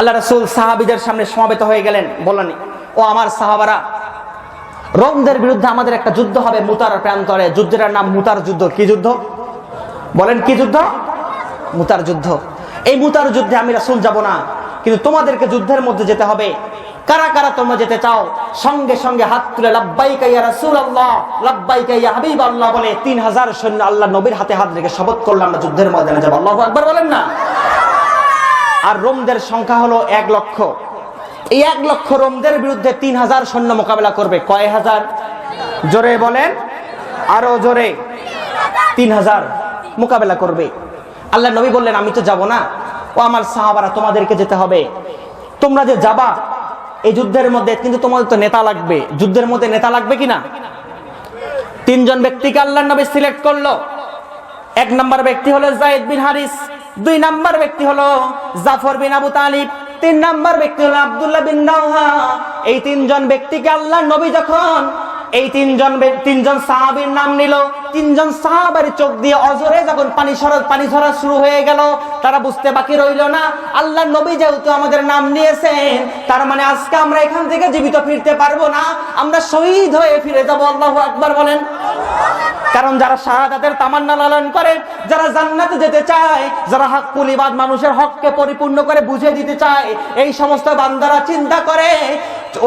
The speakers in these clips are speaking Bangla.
আল্লাহ রসুল সাহাবিদের সামনে সমাবেত হয়ে গেলেন। বলেন ও আমার সাহাবারা, রোমদের বিরুদ্ধে আমাদের একটা যুদ্ধ হবে মুতার প্রান্তরে। যুদ্ধের নাম মুতার যুদ্ধ। কি যুদ্ধ? বলেন, কি যুদ্ধ? মুতার যুদ্ধ। এই মুতার যুদ্ধে আমি রাসুল যাব না, কিন্তু তোমাদেরকে যুদ্ধের মধ্যে যেতে হবে। কারা কারা তোমরা যেতে চাও? সঙ্গে সঙ্গে হাত তুলে লাব্বাইকা কাইয়া রাসূল আল্লাহ লাব্বাইকা কাইয়া হাবিব আল্লাহ বলে তিন হাজার সৈন্য আল্লাহ নবীর হাতে হাত রেখে শপথ করলাম আমরা যুদ্ধের ময়দানে যাব। আল্লাহু আকবার বলেন না। আর রোমদের সংখ্যা হলো এক লক্ষ। এই এক লক্ষ রোমদের বিরুদ্ধে তিন হাজার সৈন্য মোকাবেলা করবে। কয় হাজার? জোরে বলেন। আরও জোরে। তিন হাজার মোকাবেলা করবে। আল্লাহ নবী বললেন, আমি তো যাব না। ও আমার সাহাবারা, তোমাদেরকে যেতে হবে। তোমরা যে যাবা, এই যুদ্ধের মধ্যে কিন্তু তোমাদের তো নেতা লাগবে। যুদ্ধের মধ্যে নেতা লাগবে কিনা তিনজন ব্যক্তিকে আল্লাহ নবী সিলেক্ট করল। এক নম্বর ব্যক্তি হলো জায়েদ বিন হারিস। দুই নাম্বার ব্যক্তি হলো জাফর বিন আবু তালিব, তিন নাম্বার ব্যক্তি হলো আব্দুল্লাহ বিন রাওহা এই তিনজন ব্যক্তিকে আল্লাহ নবী যখন এই তিনজন তিনজন সাহাবীর নাম নিল, তিনজন সাহাবার চোখ দিয়ে অজরে যখন পানি সরা পানি ঝরা শুরু হয়ে গেল, তারা বুঝতে বাকি রইল না আল্লাহ নবী যেহেতু আমাদের নাম নিয়েছেন, তার মানে আজকে আমরা এখান থেকে জীবিত ফিরতে পারব না, আমরা শহীদ হয়ে ফিরে যাব, আল্লাহু আকবার বলেন। কারণ যারা শাহাদাতের তামান্না লালন করে, যারা জান্নাতে যেতে চায়, যারা হক কুলিবাদ মানুষের হককে পরিপূর্ণ করে বুঝিয়ে দিতে চায়, এই সমস্ত বান্দারা চিন্তা করে,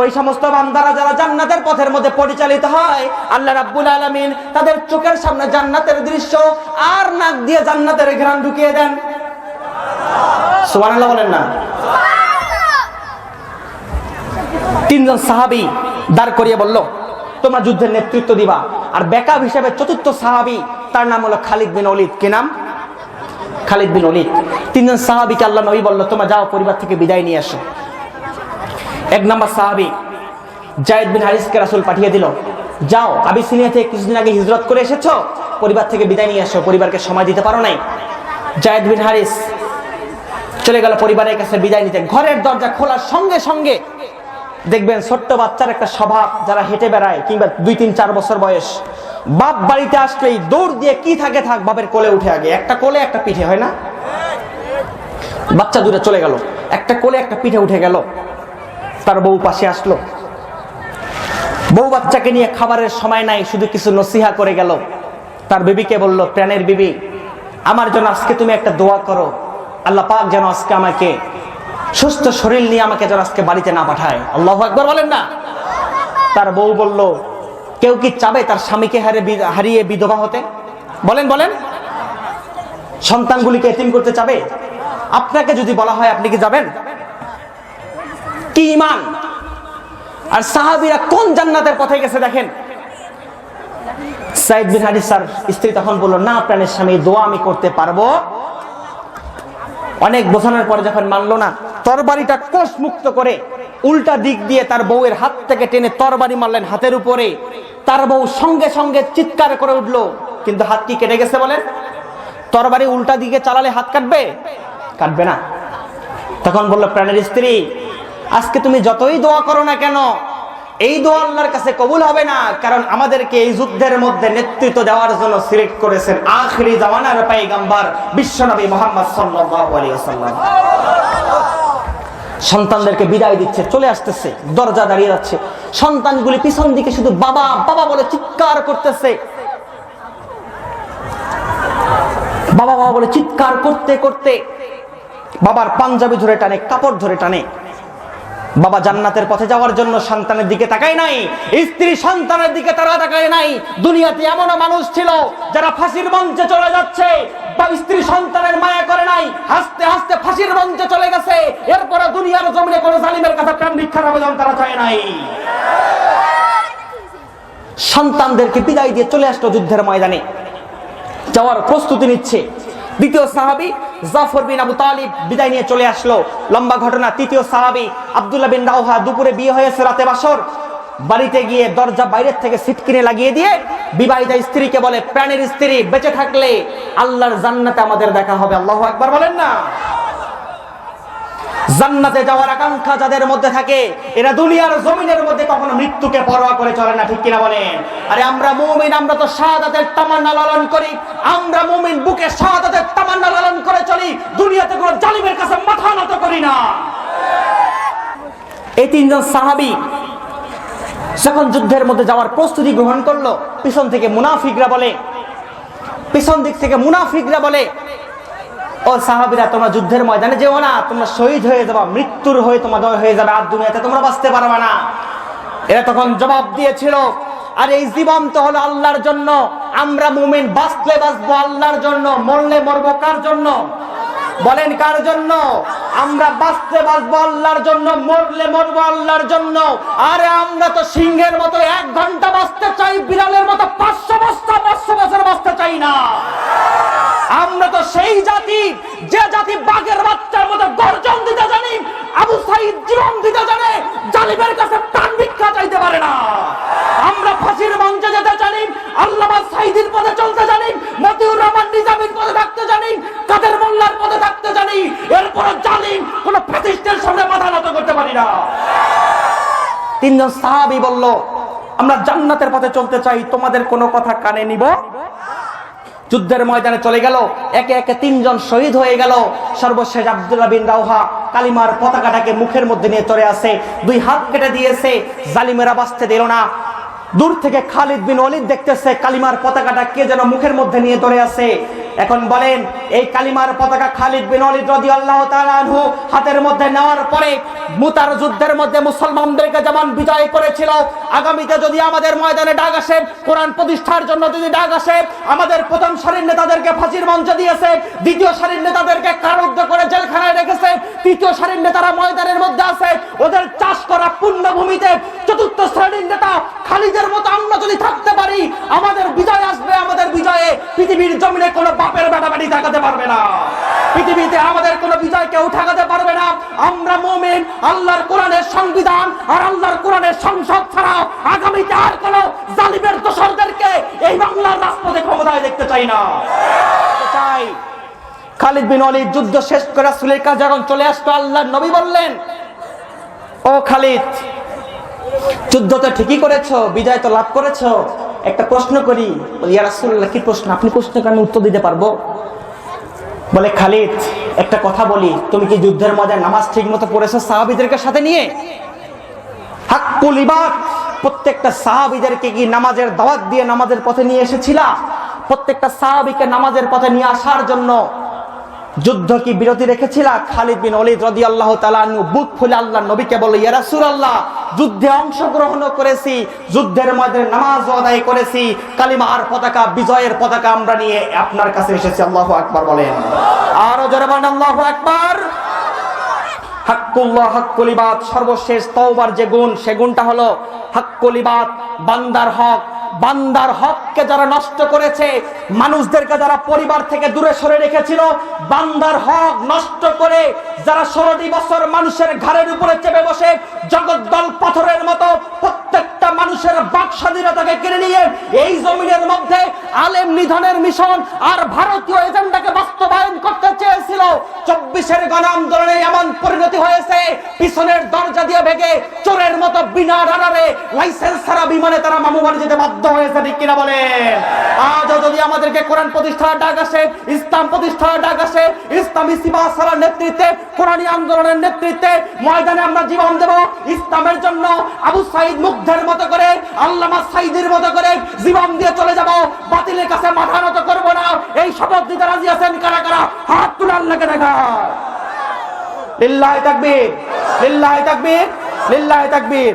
ওই সমস্ত বান্দারা যারা জান্নাতের পথের মধ্যে পরিচালিত হয়, আল্লাহ রাব্বুল আলামিন তাদের চোখের সামনে জান্নাতের দৃশ্য আর নাক দিয়ে জান্নাতের ঘ্রাণ ঢুকিয়ে দেন। সুবহানাল্লাহ বলেন না। তিনজন সাহাবি দাঁড় করিয়ে বলল, তোমরা যুদ্ধের নেতৃত্ব দিবা। আর ব্যাকআপ হিসেবে চতুর্থ সাহাবি, তার নাম হলো খালিদ বিন অলিদ কে নাম? খালিদ বিন অলিদ তিনজন সাহাবিকে আল্লাহ নবী বলল, তোমরা যাও, পরিবার থেকে বিদায় নিয়ে আসো এক নম্বর সাহাবি, জায়েদ বিন হারিসকে রাসূল পাঠিয়ে দিল, যাও আবিসিনিয়া থেকে কিছুদিন আগে হিজরত করে এসেছ? পরিবার থেকে বিদায় নিয়ে আসো পরিবারকে সময় দিতে পারো নাই? জায়েদ বিন হারিস চলে গেল পরিবারের কাছে বিদায় নিতে। ঘরের দরজা খোলার সঙ্গে সঙ্গে দেখবেন ছোট্ট বাচ্চার একটা স্বভাব যারা হেঁটে বেড়ায় কিংবা দুই, তিন, চার বছর বয়স, বাপ বাড়িতে আসলেই দৌড় দিয়ে কি থাকে থাক বাপের কোলে উঠে আগে। একটা কোলে, একটা পিঠে, হয় না? বাচ্চা দূরে চলে গেল। একটা কোলে, একটা পিঠে উঠে গেল। তার বউ পাশে আসলো। বউ বাচ্চাকে নিয়ে খাবারের সময় নাই, শুধু কিছু নসিহা করে গেল। তার বিবিকে বলল, প্রাণের বিবি, আমার জন্য আজকে তুমি একটা দোয়া করো। আল্লাহ পাক যেন আজকে আমাকে সুস্থ শরীর নিয়ে আমাকে যেন আজকে বাড়িতে না পাঠায়। আল্লাহ একবার বলেন না? তার বউ বলল, কেউ কি চাবে তার স্বামীকে হারে হারিয়ে বিধবা হতে? বলেন বলেন। সন্তানগুলিকে এতিম করতে চাবে? আপনাকে যদি বলা হয়, আপনি কি যাবেন? কি ইমান? আর সাহাবিরা কোন জান্নাতের পথে গেছে দেখেন? সাইদ বিন হাদিস স্যার, স্ত্রী তখন বলল, না প্রাণের স্বামী, দোয়া আমি করতে পারব। অনেক বোঝানোর পরে যখন মানলো না তরবারিটা কোষ মুক্ত করে উল্টা দিক দিয়ে তার বউয়ের হাত থেকে টেনে তরবারি মারলেন হাতের উপরে। তার বউ সঙ্গে সঙ্গে চিৎকার করে উঠল। কিন্তু হাত কি কেটে গেছে বলেন? তরবারি উল্টা দিকে চালালে হাত কাটবে? কাটবে না। তখন বলল, প্রাণের স্ত্রী, আজকে তুমি যতই দোয়া করো না কেন, এই দোয়া আল্লাহর কাছে কবুল হবে না। কারণ আমাদেরকে এই যুদ্ধের মধ্যে নেতৃত্ব দেওয়ার জন্য সিলেক্ট করেছেন আখরি জামানার পাইগাম্বার বিশ্বনবী মোহাম্মদ আলাইহি ওয়াসাল্লাম। সন্তানদেরকে বিদায় দিচ্ছে, চলে আসতেছে, দরজা দাঁড়িয়ে যাচ্ছে। সন্তানগুলি পিছন দিকে শুধু বাবা বাবা বলে চিৎকার করতেছে। বাবা বাবা বলে চিৎকার করতে করতে বাবার পাঞ্জাবি ধরে টানে, কাপড় ধরে টানে। বাবা জান্নাতের পথে যাওয়ার জন্য সন্তানের দিকে তাকায় নাই, স্ত্রী সন্তানের দিকে তারা তাকায় নাই। দুনিয়াতে এমনও মানুষ ছিল যারা ফাঁসির মঞ্চে চলে যাচ্ছে, বা স্ত্রী সন্তানের মায়া করে নাই, হাসতে হাসতে ফাঁসির মঞ্চে চলে গেছে। এরপরে জমিনে কোনো জালিমের কাছে প্রাণ ভিক্ষার আবেদন তারা চায় নাই। সন্তানদেরকে বিদায় দিয়ে চলে আসলো যুদ্ধের ময়দানে। যাওয়ার প্রস্তুতি নিচ্ছে। দ্বিতীয় সাহাবি জাফর বিন আবু তালিব বিদায় নিয়ে চলে আসলো। লম্বা ঘটনা, তৃতীয় সাহাবি আব্দুল্লাহ বিন রাউহা দুপুরে বিয়ে হয়েছে রাতে বাসর। বাড়িতে গিয়ে দরজা বাইরের থেকে সিট কিনে লাগিয়ে দিয়ে বিবাহিতা স্ত্রীকে বলে, প্রাণের স্ত্রী, বেঁচে থাকলে আল্লাহর জান্নাতে আমাদের দেখা হবে। আল্লাহ একবার বলেন না। জান্নাতে যাওয়ার আকাঙ্ক্ষা যাদের মধ্যে থাকে, এরা দুনিয়ার জমিনের মধ্যে কখনো মৃত্যুকে পরোয়া করে চলে না, ঠিক কিনা বলেন? আরে আমরা মুমিন, আমরা তো শাহাদাতের তামান্না লালন করি। আমরা মুমিন, বুকে শাহাদাতের তামান্না লালন করে চলি। দুনিয়াতে কোনো জালিমের কাছে মাথা নত করি না। এই তিনজন সাহাবি যখন যুদ্ধের মধ্যে যাওয়ার প্রস্তুতি গ্রহণ করল, পিছন থেকে মুনাফিকরা বলে, পিছন দিক থেকে মুনাফিকরা বলে ও সাহাবিরা, তোমরা যুদ্ধের ময়দানে যেও না, তোমরা শহীদ হয়ে যাবা, মৃত্যুর হয়ে তোমাদের হয়ে যাবে আর দুনিয়াতে তোমরা বাঁচতে পারবে না। এরা তখন জবাব দিয়েছিল, আর এই জীবন তো হলো আল্লাহর জন্য, আমরা মুমিন বাঁচলে বাঁচবো আল্লাহর জন্য, মরলে মরবো কার জন্য? বলেন, কার জন্য? আমরা বাঁচতে বাঁচবো আল্লাহর জন্য, মরলে মরবো আল্লাহর জন্য। আরে আমরা তো সিংহের মতো এক ঘণ্টা বাঁচতে চাই, বিড়ালের মতো পাঁচশো বস্তা, পাঁচশো বছর বাঁচতে চাই না। আমরা তো সেই জাতি, যে জাতি বাঘের বাচ্চার মতো গর্জন দিতে জানি, আবু সাইদ জীবন দিতে জানে, জালিমের কাছে প্রাণ ভিক্ষা চাইতে পারে না। আমরা ফাঁসির মঞ্চে যেতে জানি, আল্লামা সাইদির পথে চলতে জানি, মতিউর রহমান নিজামীর পথে থাকতে জানি, কাদের মোল্লার পথে থাকতে জানি এরপর জালিম কোন প্রতিষ্ঠানের সামনে মাথা নত করতে পারি না। তিনজন সাহাবি বলল, আমরা জান্নাতের পথে চলতে চাই, তোমাদের কোনো কথা কানে নিব? যুদ্ধের ময়দানে চলে গেল। একে একে তিনজন শহীদ হয়ে গেল। সর্বশেষ আবদুল্লা বিন রাউহা কালিমার পতাকাটাকে মুখের মধ্যে নিয়ে চলে আসে। দুই হাত কেটে দিয়েছে। জালিমেরা বাঁচতে দিল না। দূর থেকে খালিদ বিন অলিদ দেখতেছে কালিমার পতাকাটা কে যেন মুখের মধ্যে নিয়ে ধরে আছে এখন বলেন, এই কালিমার পতাকা খালিদ বিন অলিদ রদি আল্লাহ তাআলাহু হাতের মধ্যে নেওয়ার পরে মুতার যুদ্ধের মধ্যে মুসলমানদেরকে যেমন বিজয় করেছিল, আগামীতে যদি আমাদের ময়দানে ডাক আসে, কোরআন প্রতিষ্ঠার জন্য যদি ডাক আসে, আমাদের প্রথম সারির নেতাদেরকে ফাঁসির মঞ্চ দিয়েছে, দ্বিতীয় সারির নেতাদেরকে কারারুদ্ধ করে জেলখানায় রেখেছে, তৃতীয় সারির নেতারা ময়দানের মধ্যে আছে, ওদের চাষ করা পূর্ণভূমিতে চতুর্থ শ্রেণির নেতা খালিদের মতো আমরা যদি থাকতে পারি, আমাদের বিজয় আসবে। পৃথিবীর জমিনে কোনো বাপের বেটাবাড়ি ঠেকাতে পারবে না। পৃথিবীতে আমাদের কোনো বিজয় কেউ ঠেকাতে পারবে না। আমরা মোমেন, আল্লাহর কোরআনের সংবিধান আর আল্লাহর কোরআনের সংসদ ছাড়া আগামীতে আর কোনো জালিমের দোসরদেরকে এই বাংলার রাজপথে ক্ষমতায় দেখতে চাই না। চাই। খালিদ বিন অলিদ যুদ্ধ শেষ করে রাসূলের কাছে যখন চলে আসতো আল্লাহর নবী বললেন, ও খালিদ, যুদ্ধ তো ঠিকই করেছ, বিজয় তো লাভ করেছ একটা প্রশ্ন করি ইয়া রাসূলুল্লাহ, কি প্রশ্ন? আপনি প্রশ্নকে আমি উত্তর দিতে পারব? বলে, খালিদ, একটা কথা বলি, তুমি কি যুদ্ধের মধ্যে নামাজ ঠিক মতো পড়েছো সাহাবিদেরকে সাথে নিয়ে? হাক্কুল প্রত্যেকটা সাহাবিদেরকে কি নামাজের দাওয়াত দিয়ে নামাজের পথে নিয়ে এসেছিলা? প্রত্যেকটা সাহাবিকে নামাজের পথে নিয়ে আসার জন্য যুদ্ধ কি বিরতি রেখেছিলা? খালিদ বিন অলিদ রদি আল্লাহ তালানু বুক ফুলে আল্লাহ নবীকে বলে ইয়া রাসূলুল্লাহ যুদ্ধে অংশগ্রহণ করেছি, যুদ্ধের মধ্যে নামাজ আদায় করেছি, কালিমার পতাকা, বিজয়ের পতাকা আমরা নিয়ে আপনার কাছে এসেছি, আল্লাহু আকবার বলেন। আরও জোরে বলেন, আল্লাহু আকবার। হাক্কুল্লাহ হাক্কুলিবাদ সর্বশেষ তওবার যে গুণ, সে গুণটা হলো হাক্কুলিবাদ বান্দার হক। বান্দার হককে যারা নষ্ট করেছে, মানুষদেরকে যারা পরিবার থেকে দূরে সরে রেখেছিল, বান্দার হক নষ্ট যারা ষোলোটি বছর মানুষের ঘাড়ের উপরে চেপে বসে জগদ্দল পাথরের মতো প্রত্যেকটা মানুষের বাক স্বাধীনতাকে কেড়ে নিয়ে এই জমিনের মধ্যে আলেম নিধনের মিশন আর ভারতীয় এজেন্ডাকে বাস্তবায়ন করতে চেয়েছিল। চব্বিশের গণ আন্দোলনে এমন পরিণতি হয়েছে পিছনের দরজা দিয়ে ভেঙে চোরের মতো বিনা রানারে লাইসেন্স ছাড়া বিমানে তারা মামু বাড়ি যেতে বাধ্য হয়েছে, ঠিক কিনা বলে আজও যদি আমাদেরকে কোরআন প্রতিষ্ঠার ডাক আসে, ইসলাম প্রতিষ্ঠার ডাক আসে, ইসলামী সিবাসার নেতৃত্বে, কোরআনী আন্দোলনের নেতৃত্বে ময়দানে আমরা জীবন দেব, ইসলামের জন্য আবু সাইদ মুগ্ধের মতো করে, আল্লামা সাইদের মতো করে জীবন দিয়ে চলে যাব, বাতিলের কাছে মাথা নত করব না। এই শপথ দিতে রাজি আছেন কারা কারা? হাত তুলে আল্লাহকে দেখা। লিল্লাহি তাকবীর লিল্লাহ তাকবীর লিল্লাহ তাকবীর।